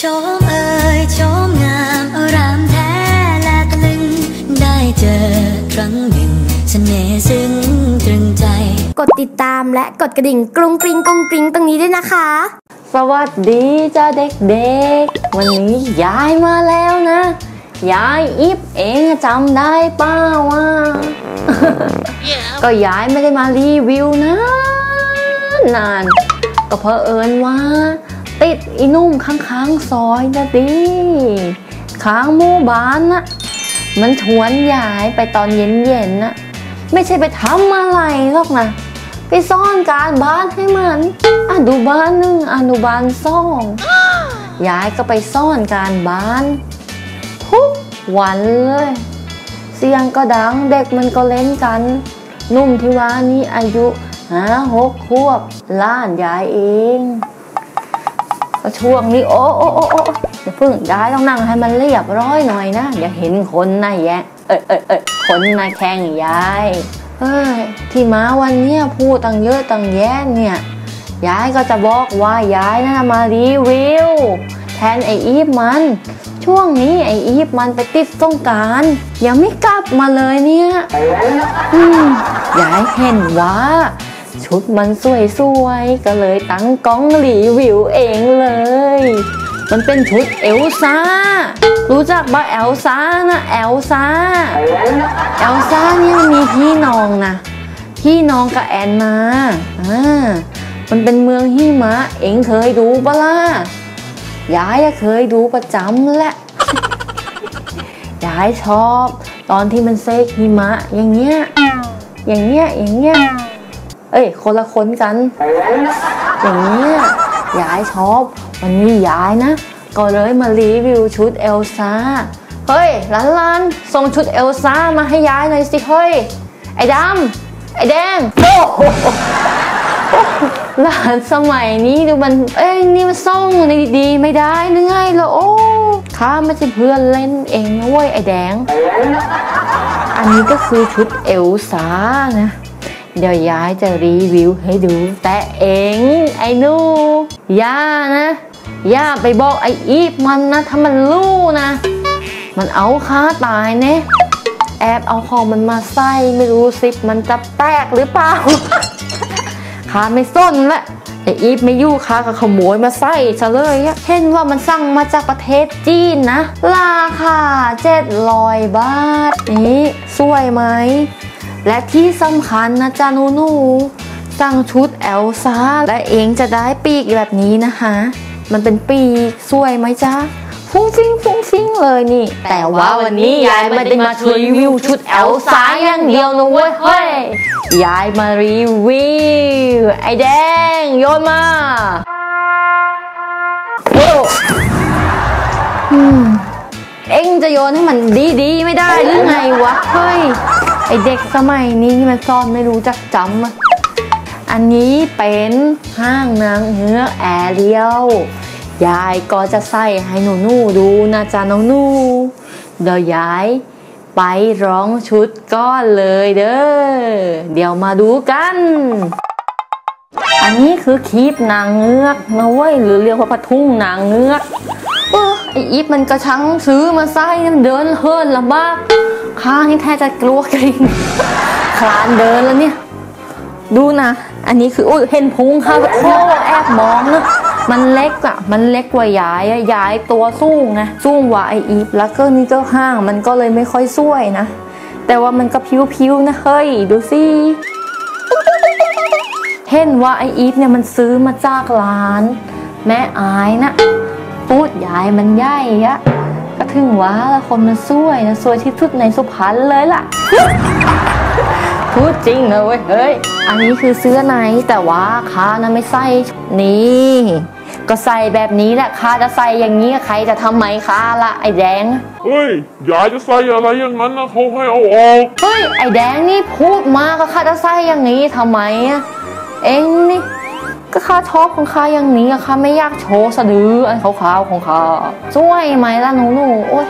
ชมเอ่ยชมงามอารามแท้และตะลึง ได้เจอครั้งหนึ่งเสน่ห์ซึ้งตรึงใจ กดติดตามและกดกระดิ่งกรุงกริงกรุงกริงตรงนี้ด้วยนะคะ สวัสดีจ้าเด็กๆ วันนี้ยายมาแล้วนะ ยายอิฟเองจำได้เปล่าว่า ก็ยายไม่ได้มารีวิวนะ นาน ก็เพอเอิญว่า ติดอีนุ่มข้างๆซอยนะดิข้างมู่บ้านนะมันชวนยายไปตอนเย็นๆนะไม่ใช่ไปทำอะไรหรอกนะ ไปซ่อนการบ้านให้มันอนุบาลหนึ่งอนุบาลสองยายก็ไปซ่อนการบ้านทุกวันเลย เสียงก็ดังเด็กมันก็เล่นกัน นุ่มที่ว่านี้อายุห้าหกขวบล้านยายเอง ก็ช่วงนี้โอ้โอ้โอ้โอ้อย่าเพิ่งยายต้องนั่งให้มันเรียบร้อยหน่อยนะอย่าเห็นคนนะแยะเอ้ยเอ้ยเอ้ยคนนะแข้งยายเอ้ยที่มาวันเนี้ยพูดตั้งเยอะตั้งแยะเนี่ยยายก็จะบอกว่ายายนะมารีวิวแทนไออีฟมัน ช่วงนี้ไออีฟมันไปติดสงการยังไม่กลับมาเลยเนี่ยอืมยายเห็นว่า ชุดมันสวยๆก็เลยตั้งกล้องรีวิวเองเลย มันเป็นชุดเอลซ่า รู้จักบ้าเอลซ่านะเอลซ่า เอลซ่าเนี่ยมันมีพี่น้องนะ พี่น้องกับแอนนาอ่ามันเป็นเมืองหิมะ เอ็งเคยดูปะล่ะ ยายเคยดูประจำแหละ ยายชอบ ตอนที่มันเซกหิมะ อย่างเงี้ย อย่างเงี้ย อย่างเงี้ย เอ้ย คนละคนกัน อย่างเงี้ยยายชอบ วันนี้ยายนะ ก็เลยมารีวิวชุดเอลซ่า เฮ้ยหลานลานส่งชุดเอลซ่ามาให้ยายหน่อยสิเฮ้ย ไอ้ดำไอ้แดงโอ้โหลานสมัยนี้ดูมัน เอ้ยนี่มันส่งในดีๆไม่ได้หรือไงล่ะโอ้ข้าไม่ใช่เพื่อนเล่นเองนะเว้ยไอ้แดง อันนี้ก็คือชุดเอลซ่านะ เดี๋ยวยายจะรีวิวให้ดู แต่เองไอ้นูย่านะ ย่าไปบอกไอ้อีฟมันนะ ถ้ามันรู้นะ มันเอาค้าตายเนะแอบเอาของมันมาใส่ไม่รู้สิมันจะแตกหรือเปล่าข้าไม่ส้นละไออีฟไม่ยู่ข้าก็ขโมยมาใส่ซะเลยอะเห็นว่ามันสั่งมาจากประเทศจีนนะ ราคาเจ็ดร้อยบาท นี่สวยไหม และที่สำคัญนะจ๊ะนูนูสั่งชุดเอลซ่าและเองจะได้ปีกแบบนี้นะคะ มันเป็นปีกสวยไหมจ๊ะฟุ้งฟิ้งฟุ้งฟิ้งเลยนี่ แต่ว่าวันนี้ยายไม่ได้มารีวิวชุดเอลซ่าอย่างเดียวนะเว้ยเฮ้ยยายมารีวิวไอ้แดงโยนมาโอ้อืมเอ็งจะโยนให้มันดีๆไม่ได้หรือไงวะเฮ้ย ไอเด็กสมัยนี้นี่มันซ่อนไม่รู้จักจำอะอันนี้เป็นห้างนางเงือกแอเรียลยายก็จะใส่ให้หนูนูดูนะจ๊ะน้องนูเดี๋ยวยายไปร้องชุดก้อนเลยเด้อ เดี๋ยวมาดูกัน อันนี้คือคีบนางเงือกนะเว้ยหรือเรียกว่าผ้าทุ่งนางเงือก เออไออีฟมันกระชังซื้อมาใส่เดินเฮิร์นลำบา ข้านี่แทบจะกลัวกริงคลานเดินแล้วเนี่ย ดูนะ อันนี้คืออุ้ยเห็นพุงค่ะโอ้แอบมองนะมันเล็กอะมันเล็กกว่ายายอะยายตัวสูงไงสูงกว่าไออีฟแล้วก็นี่ก็ห้างมันก็เลยไม่ค่อยสวยนะ แต่ว่ามันก็พิ้วๆนะเฮ้ยดูสิเห็นว่าไออีฟเนี่ยมันซื้อมาจากร้าน แม่อายนะ พูดยายมันใหญ่อะ ถึงว่าแล้วคนมันสวยนะสวยที่สุดในสุพรรณเลยล่ะ พูดจริงนะเว้ยเฮ้ย อันนี้คือเสื้อในแต่ว่าค้านะไม่ใส่นี่ ก็ใส่แบบนี้แหละค้าจะใส่อย่างนี้ใครจะทำไมค้าละไอ้แดง เฮ้ยยายจะใส่อะไรอย่างนั้นนะเขาให้เอาออกเฮ้ยไอ้แดงนี่พูดมากก็ข้าจะใส่อย่างนี้ทำไมอะเอ็งนี่ ก็ข้าชอบของข้าอย่างนี้อะข้าไม่อยากโชว์สะดืออันขาวๆของข้าสวยไหมล่ะหนูหนูๆโอ้ย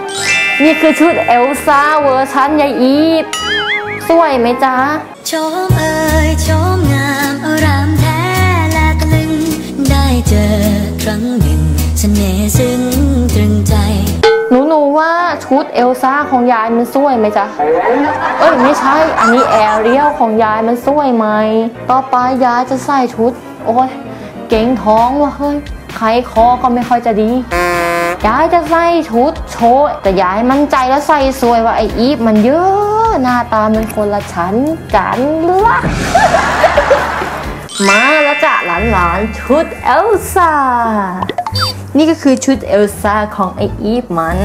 นี่คือชุดเอลซ่าเวอร์ชันยายอีฟสวยไหมจ๊ะชมเอ่ยชมงามอารามแท้และตะลึง ได้เจอครั้งหนึ่งเสน่ห์ซึ้งตรึงใจ หนูหนูว่าชุดเอลซ่าของยายมันสวยไหมจ๊ะ เอ้ยไม่ใช่ อันนี้แอเรียลของยายมันสวยไหม ต่อไปยายจะใส่ชุด โอ้ยเก่งท้องว่ะเฮ้ยใครคอก็ไม่ค่อยจะดียายจะใส่ชุดโชว์แต่ยายมั่นใจแล้วใส่สวยว่าไออีฟมันเยอะหน้าตามันคนละชั้นกันละมาแล้วจ้ะหลานๆ ชุดเอลซ่า นี่ก็คือชุดเอลซ่าของไออีฟมัน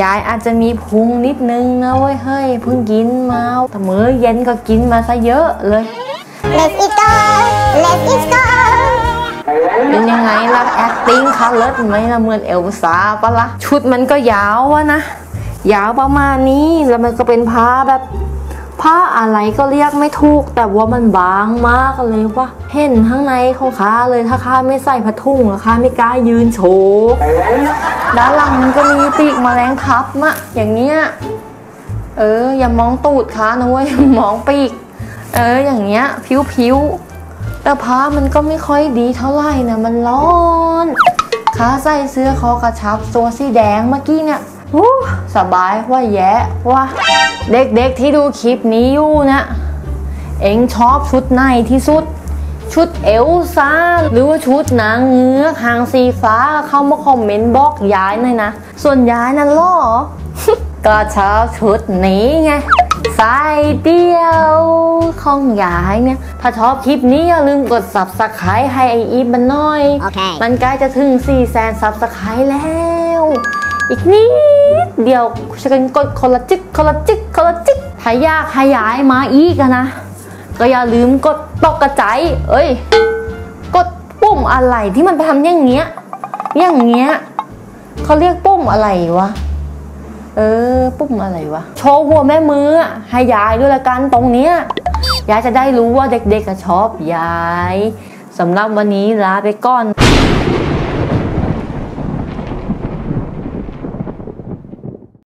ยายอาจจะมีพุงนิดนึงนะเว้ยเฮ้ยเพิ่งกินมาแต่มื้อเย็นก็กินมาซะเยอะเลย Let's eat go Let's eat go เป็นยังไงล่ะ acting คัลเลอร์ไหมล่ะเหมือนเอลซ่าปะละ่ะชุดมันก็ยาวอะนะ ยาวประมาณนี้แล้วมันก็เป็นผ้าแบบผ้าอะไรก็เรียกไม่ถูก แต่ว่ามันบางมากเลยว่าเห็นข้างในของข้าเลยถ้าข้าไม่ใส่ผ้าถุงข้าไม่กล้ายืนโชว์ด้านหลังมันก็มีปีกมแมลงทับมะอย่างเนี้ยเอออย่ามองตูดข้านะเว้ยมองปีก เอออย่างเงี้ยผิวๆแต่ผ้ามันก็ไม่ค่อยดีเท่าไหร่นะมันร้อนขาใส่เสื้อคอกระชับตัวสีแดงเมื่อกี้เนี่ยสบายว่าแย่ว่าเด็กๆที่ดูคลิปนี้อยู่นะเอ็งชอบชุดไหนที่สุด ชุดเอลซ่าหรือว่าชุดนางเงือกหางสีฟ้าเข้ามาคอมเมนต์บอกยายหน่อยนะ ส่วนยายนั่นล่อก็ชอบชุดนี้ไงสายเดียว ของยายเนี่ย ถ้าชอบคลิปนี้อย่าลืมกด subscribe ให้ไออีฟมันหน่อยโอเคมันใกล้จะถึง4แสน subscribe แล้ว อีกนิดเดียวช่วยกันกดคนละจิกคนละจิกคนละจิกถ้าอยากให้ยายมาอีกอะนะ ก็อย่าลืมกดตกกระใจเอ้ย กดปุ่มอะไรที่มันไปทำอย่างเงี้ย อย่างเงี้ยเขาเรียกปุ่มอะไรวะเออ ปุ่มอะไรวะ โชว์หัวแม่มืออะให้ยายด้วยละกันตรงเนี้ย ยายจะได้รู้ว่าเด็กๆชอบยายสำหรับวันนี้ลาไปก่อน